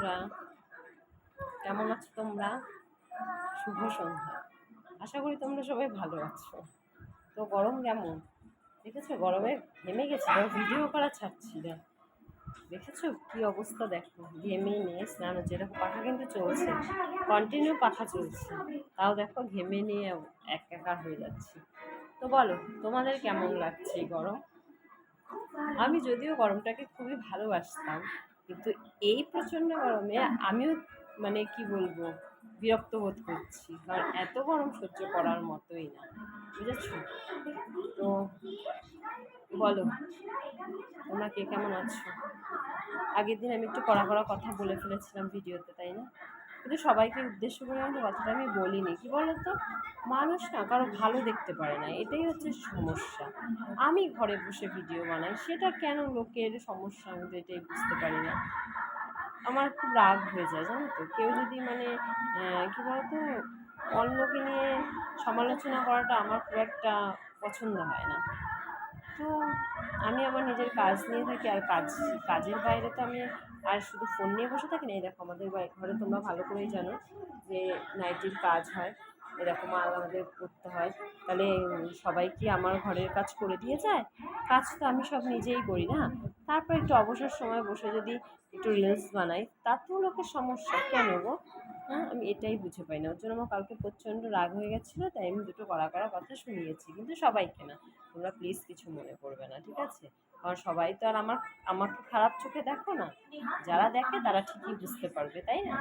বন্ধুরা, কেমন আছো তোমরা? শুভ সন্ধ্যা। আশা করি তোমরা সবাই ভালো আছো। তো গরম কেমন? দেখেছ, গরমে ঘেমে গেছি ভিডিও করা ছাড়ছি না। দেখেছ কি অবস্থা? দেখো, ঘেমে নিয়ে স্নান দেখো, পাখা কিন্তু চলছে। কন্টিনিউ পাখা চলছে। তাও দেখো, ঘেমে নিয়ে এক একার হয়ে যাচ্ছি। তো বলো, তোমাদের কেমন লাগছে গরম? আমি যদিও গরমটাকে খুবই ভালোবাসতাম। কিন্তু এই প্রচণ্ড গরমে আমিও মানে কি বলব, বিরক্ত বোধ করছি। কারণ এত গরম সহ্য করার মতোই না, বুঝেছ? তো বলো, তোমরা কে কেমন আছো? আগের দিন আমি একটু কড়া কড়া কথা বলে ফেলেছিলাম ভিডিওতে, তাই না? কিন্তু সবাইকে উদ্দেশ্য করে কিন্তু কথাটা আমি বলিনি। কি বলতো? মানুষ না কারও ভালো দেখতে পারে না, এটাই হচ্ছে সমস্যা। আমি ঘরে বসে ভিডিও বানাই, সেটা কেন লোকের সমস্যা? আমি এটাই বুঝতে পারি না। আমার খুব রাগ হয়ে যায়, জানো তো? কেউ যদি মানে কি বলতো? অন্যকে নিয়ে সমালোচনা করাটা আমার খুব একটা পছন্দ হয় না। আমি আমার নিজের কাজ নিয়ে থাকি আর কাজ, কাজের বাইরে তো আমি আর শুধু ফোন নিয়ে বসে থাকি না, এই দেখো আমাদের ঘরে তোমরা ভালো করেই জানো যে নাইটির কাজ হয় এরকম আর আমাদের করতে হয়, তাহলে সবাই কি আমার ঘরের কাজ করে দিয়ে যায়? কাজ তো আমি সব নিজেই করি না? তারপর একটু অবসর সময় বসে যদি একটু রিলস বানাই, তাতেও লোকের সমস্যা, কেন গো? হ্যাঁ আমি এটাই বুঝে পাই না। ওর জন্য আমার কালকে প্রচণ্ড রাগ হয়ে গেছিল, তাই আমি দুটো কড়া কড়া কথা শুনিয়েছি, কিন্তু সবাইকে না। তোমরা প্লিজ কিছু মনে করবে না, ঠিক আছে? কারণ সবাই তো আর আমার, আমাকে খারাপ চোখে দেখো না। যারা দেখে তারা ঠিকই বুঝতে পারবে, তাই না?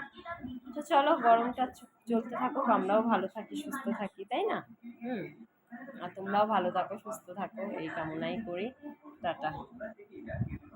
তো চলো, গরমটা চলতে থাকুক, আমরাও ভালো থাকি, সুস্থ থাকি, তাই না? হুম। আর তোমরাও ভালো থাকো, সুস্থ থাকো, এই কামনাই করি। টাটা।